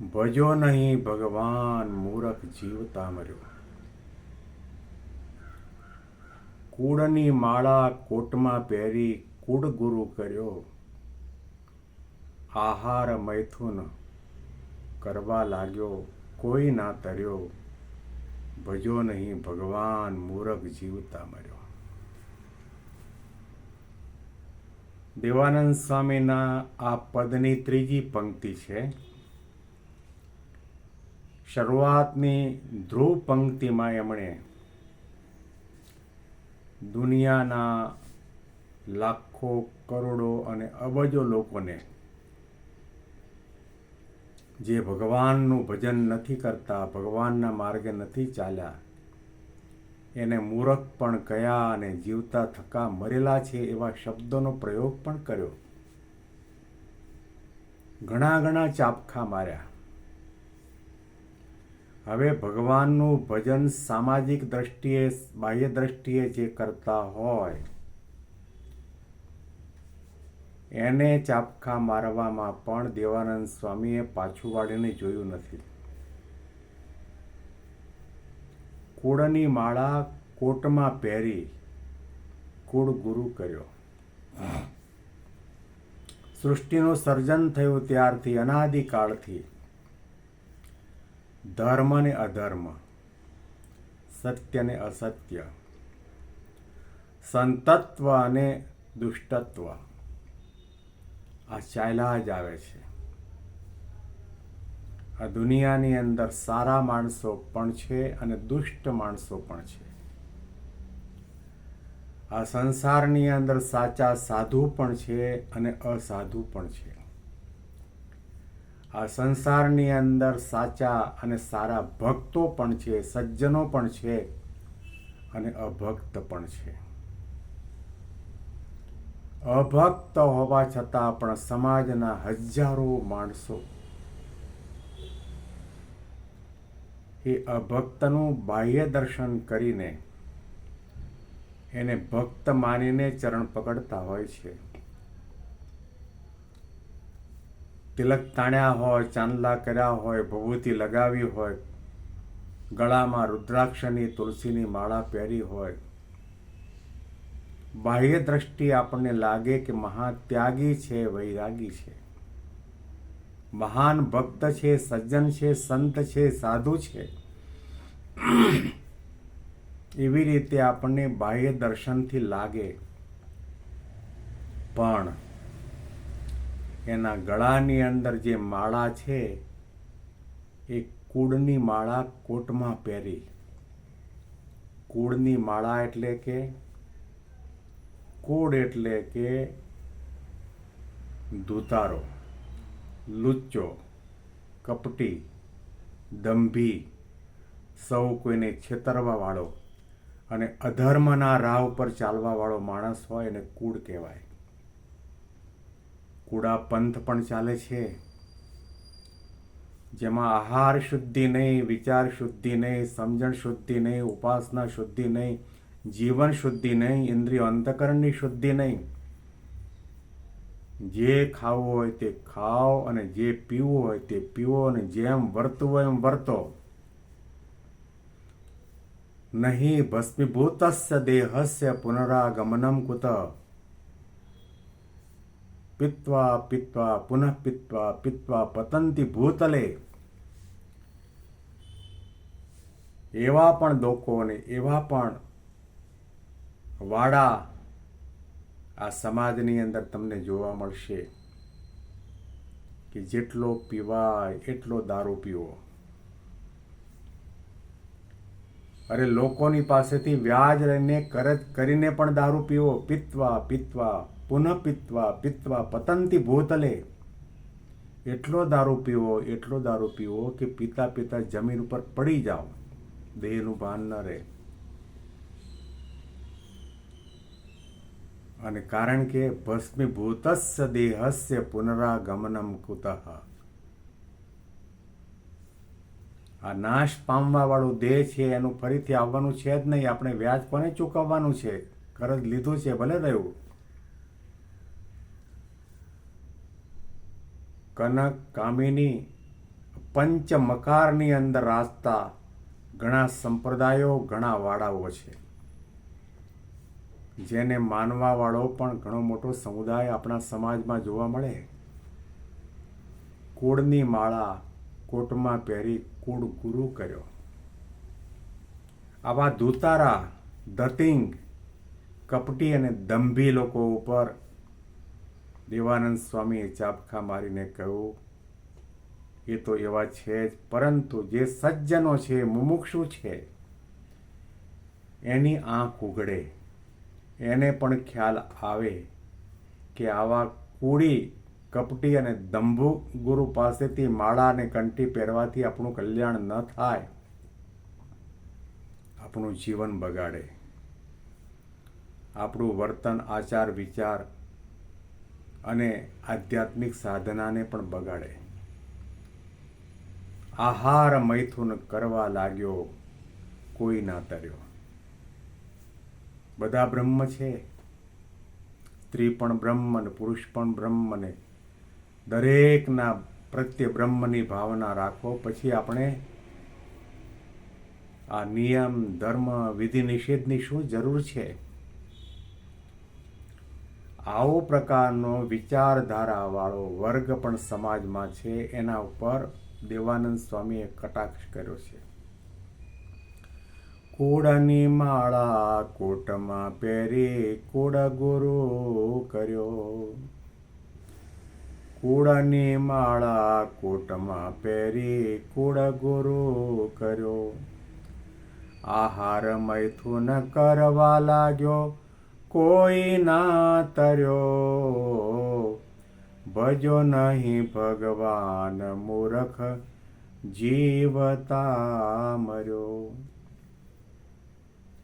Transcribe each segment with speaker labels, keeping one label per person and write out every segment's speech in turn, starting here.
Speaker 1: ભજો નહીં ભગવાન મૂરખ જીવતા મર્યો કૂડની માળા કોટમાં પહેરી કૂડ ગુરુ કર્યો. આહાર મૈથુન કરવા લાગ્યો, કોઈ ના તર્યો. ભજો નહીં ભગવાન મૂરખ જીવતા મર્યો દેવાનંદ સ્વામીના આ પદની ત્રીજી પંક્તિ છે. શરૂઆતની ધ્રુવ પંક્તિમાં એમણે દુનિયાના લાખો, કરોડો અને અબજો લોકોને જે ભગવાનનું ભજન નથી કરતા, ભગવાનના માર્ગે નથી ચાલ્યા, એને મૂરખ પણ કયા અને જીવતા થકા મરેલા છે એવા શબ્દોનો પ્રયોગ પણ કર્યો. ઘણા ઘણા ચાપખા માર્યા. હવે ભગવાનનું ભજન સામાજિક દ્રષ્ટિએ, બાહ્ય દ્રષ્ટિએ જે કરતા હોય, એને ચાપખા મારવામાં પણ દેવાનંદ સ્વામીએ પાછું વાળીને જોયું નથી. કુળની માળા કોટમાં પહેરી કુળ ગુરુ કર્યો. સૃષ્ટિનું સર્જન થયું ત્યારથી અનાદિકાળથી ધર્મ ને અધર્મ, સત્ય ને અસત્ય, સંતત્વ અને દુષ્ટત્વ. આ ચાલ્યા જ આવે છે. આ દુનિયાની અંદર સારા માણસો પણ છે અને દુષ્ટ માણસો પણ છે. આ સંસારની અંદર સાચા સાધુ પણ છે અને અસાધુ પણ છે. આ સંસારની અંદર સાચા અને સારા ભક્તો પણ છે, સજ્જનો પણ છે અને અભક્ત પણ છે. અભક્ત હોવા છતાં પણ સમાજના હજારો માણસો એ અભક્તનું બાહ્ય દર્શન કરીને એને ભક્ત માનીને ચરણ પકડતા હોય છે. તિલક તાણ્યા હોય, ચાંદલા કર્યા હોય ભભૂતિ લગાવી હોય, ગળામાં રુદ્રાક્ષની તુલસીની માળા પહેરી હોય. બાહ્ય દ્રષ્ટિ આપણને લાગે કે મહાત્યાગી છે, વૈરાગી છે. મહાન ભક્ત છે, સજ્જન છે, સંત છે, સાધુ છે. એવી રીતે આપણને બાહ્ય દર્શનથી લાગે. પણ એના ગળાની અંદર જે માળા છે, એ કુળની માળા કોટમાં પહેરી. કુળની માળા એટલે કે, કુળ એટલે કે ધૂતારો, લુચ્ચો, કપટી, દંભી, સૌ કોઈને છેતરવાવાળો. અને અધર્મના રાહ ઉપર ચાલવાવાળો માણસ હોય એને કુળ કહેવાય. કુડા પંથ પણ ચાલે છે. જેમાં આહાર શુદ્ધિ નહીં, વિચાર શુદ્ધિ નહીં, સમજણ શુદ્ધિ નહીં, ઉપાસના શુદ્ધિ નહીં, જીવન શુદ્ધિ નહીં, ઇન્દ્રિય અંતકરણની શુદ્ધિ નહીં. જે ખાવું હોય તે ખાઓ અને જે પીવું હોય તે પીવો અને જેમ વર્તવું હોય એમ વર્તો. નહીં ભસ્મીભૂતસ્ય દેહસ્ય પુનરાગમનમ કુત. પિત્વા પીત્વા પુનઃ પીત્વા પીત્વા પતંતી ભૂતલે એવા પણ લોકોને એવા પણ વાડા આ સમાજની અંદર તમને જોવા મળશે કે જેટલો પીવાય એટલો દારૂ પીવો. અરે લોકોની પાસેથી વ્યાજ લઈને કરજ કરીને પણ દારૂ પીવો. પીતવા પીતવા પુનઃ પીતવા પીતવા પતંતી ભૂતલે. એટલો દારૂ પીવો, એટલો દારૂ પીવો કે પીતા પીતા જમીન ઉપર પડી જાઓ. દેહનું ભાન ન રહે. અને કારણ કે ભસ્મીભૂતસ્ય દેહસ્ય પુનરાગમનમ કુતઃ. આ નાશ પામવાવાળું દેહ છે, એનું ફરીથી આવવાનું છે જ નહીં. આપણે વ્યાજ કોને ચૂકવવાનું છે? કરજ લીધું છે, ભલે રહ્યું. કનક કામિની પંચ મકારની અંદર રાસ્તા ઘણા સંપ્રદાયો, ઘણા વાડાઓ છે. જેને માનવાવાળો પણ ઘણો મોટો સમુદાય આપણા સમાજમાં જોવા મળે. કુળની માળા કોટમાં પહેરી કુળ ગુરુ કર્યો. આવા ધૂતારા ધતિંગ કપટી અને દંભી લોકો ઉપર દેવાનંદ સ્વામીએ ચાપખા મારીને કહ્યું, એ તો એવા છે જ, પરંતુ જે સજ્જનો છે, મુમુક્ષુ છે, એની આંખ ઉઘડે. એને પણ ખ્યાલ આવે કે આવા કૂડી કપટી અને દંભુ ગુરુ પાસેથી માળા અને કંઠી પહેરવાથી આપણું કલ્યાણ ન થાય. આપણું જીવન બગાડે. આપણું વર્તન, આચાર, વિચાર અને આધ્યાત્મિક સાધનાને પણ બગાડે. આહાર મૈથુન કરવા લાગ્યો, કોઈ ના તર્યો. બધા બ્રહ્મ છે. સ્ત્રી પણ બ્રહ્મ અને પુરુષ પણ બ્રહ્મ ને દરેકના પ્રત્યે બ્રહ્મની ભાવના રાખો, પછી આપણે આ નિયમ, ધર્મ, વિધિ નિષેધની શું જરૂર છે? આવો પ્રકારનો વિચારધારાવાળો વર્ગ પણ સમાજમાં છે, એના ઉપર દેવાનંદ સ્વામીએ કટાક્ષ કર્યો છે. કોડાની માળા કોટમાં પહેરી કોડા ગુરુ કર્યો. કુળની માળા કોટમાં પહેરી કુળ ગુરુ કર્યો. આહાર મૈથુન કરવા લાગ્યો, કોઈ ના તર્યો. ભજો નહીં ભગવાન મૂરખ જીવતા મર્યો.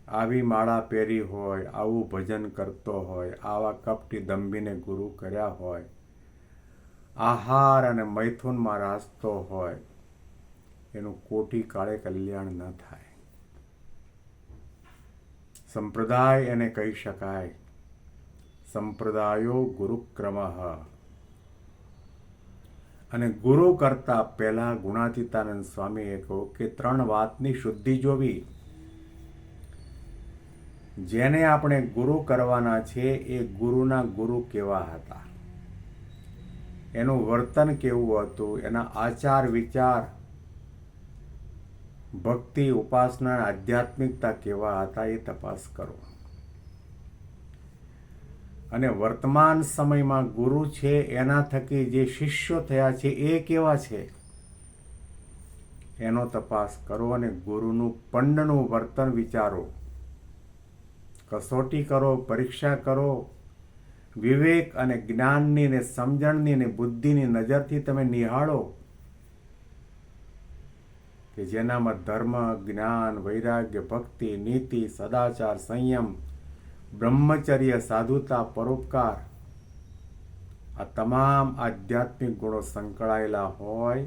Speaker 1: આવી માળા પહેરી હોય, આવું ભજન કરતો હોય, આવા કપટી દંભીને ગુરુ કર્યા હોય આહાર અને મૈથુનમાં રાસ્તો હોય, એનું કોટી કાળે કલ્યાણ ન થાય. સંપ્રદાય એને કહી શકાય, સંપ્રદાયો ગુરુક્રમ. અને ગુરુ કરતા પહેલા ગુણાતીતાનંદ સ્વામીએ કહ્યું કે ત્રણ વાતની શુદ્ધિ જોવી. જેને આપણે ગુરુ કરવાના છે એ ગુરુના ગુરુ કેવા હતા? એનું વર્તન કેવું હતું, એના આચાર, વિચાર? ભક્તિ, ઉપાસના, આધ્યાત્મિકતા કેવા હતા એ તપાસ કરો. અને વર્તમાન સમયમાં ગુરુ છે, એના થકી જે શિષ્યો થયા છે, એ કેવા છે? એનો તપાસ કરો અને ગુરુનું પંડનું વર્તન વિચારો. કસોટી કરો, પરીક્ષા કરો વિવેક અને જ્ઞાનની ને સમજણની ને બુદ્ધિની નજરથી તમે નિહાળો કે જેનામાં ધર્મ, જ્ઞાન, વૈરાગ્ય, ભક્તિ, નીતિ, સદાચાર, સંયમ, બ્રહ્મચર્ય, સાધુતા, પરોપકાર આ તમામ આધ્યાત્મિક ગુણો સંકળાયેલા હોય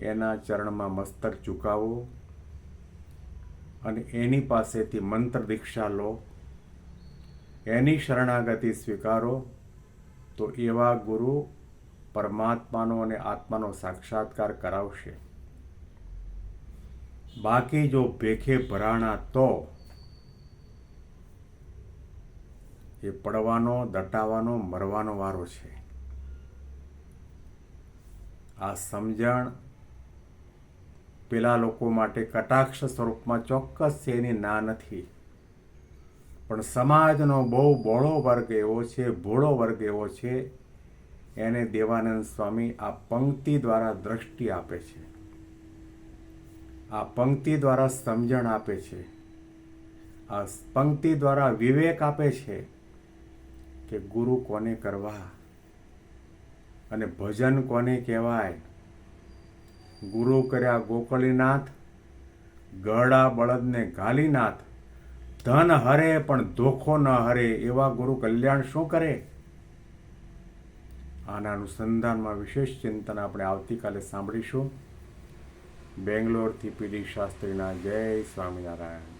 Speaker 1: એના ચરણમાં મસ્તક ઝુકાવો અને એની પાસેથી મંત્ર દીક્ષા લો. એની શરણાગતિ સ્વીકારો, તો એવા ગુરુ પરમાત્માનો અને આત્માનો સાક્ષાત્કાર કરાવશે. બાકી જો ભેખે ભરાણા તો એ પડવાનો, દટાવાનો, મરવાનો વારો છે. આ સમજણ પેલા લોકો માટે કટાક્ષ સ્વરૂપમાં ચોક્કસ છે, એની ના નથી. પણ સમાજનો બહુ બહોળો વર્ગ એવો છે, ભોળો વર્ગ એવો છે, એને દેવાનંદ સ્વામી આ પંક્તિ દ્વારા દ્રષ્ટિ આપે છે. આ પંક્તિ દ્વારા સમજણ આપે છે. આ પંક્તિ દ્વારા વિવેક આપે છે કે ગુરુ કોને કરવા અને ભજન કોને કહેવાય? ગુરુ કર્યા ગોકળીનાથ ગરડા બળદને ગાલીનાથ ધન હરે પણ ધોખો ન હરે, એવા ગુરુ કલ્યાણ શું કરે? આના અનુસંધાનમાં વિશેષ ચિંતન આપણે આવતીકાલે સાંભળીશું. બેંગ્લોરથી પીડી શાસ્ત્રીના જય સ્વામિનારાયણ.